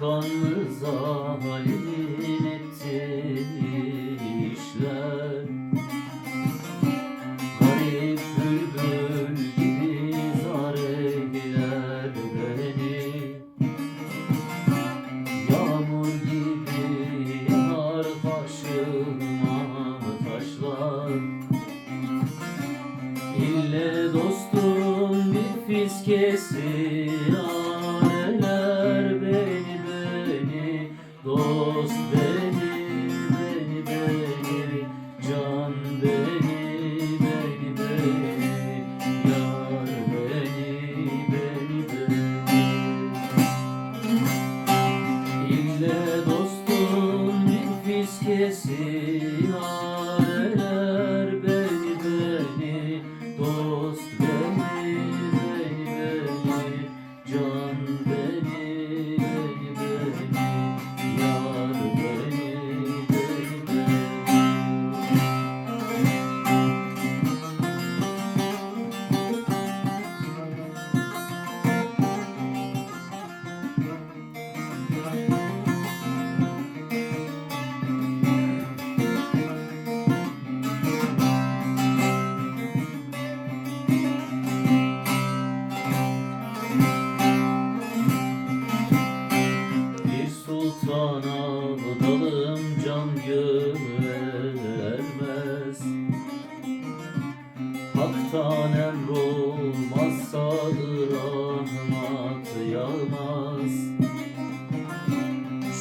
kanlı zalim etti işler Garip bülbül gibi zar eyler beni. Yağmur gibi yağar başıma taşlar. İlle dostum bir fiskesi sana dalım can güvermez Hak'tan emrolmazsa rahmat yağmaz.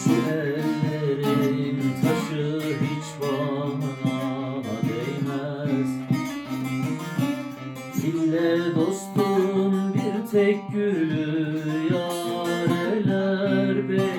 Şu ellerin taşı hiç bana değmez. Dille dostum bir tek gülü yareler beni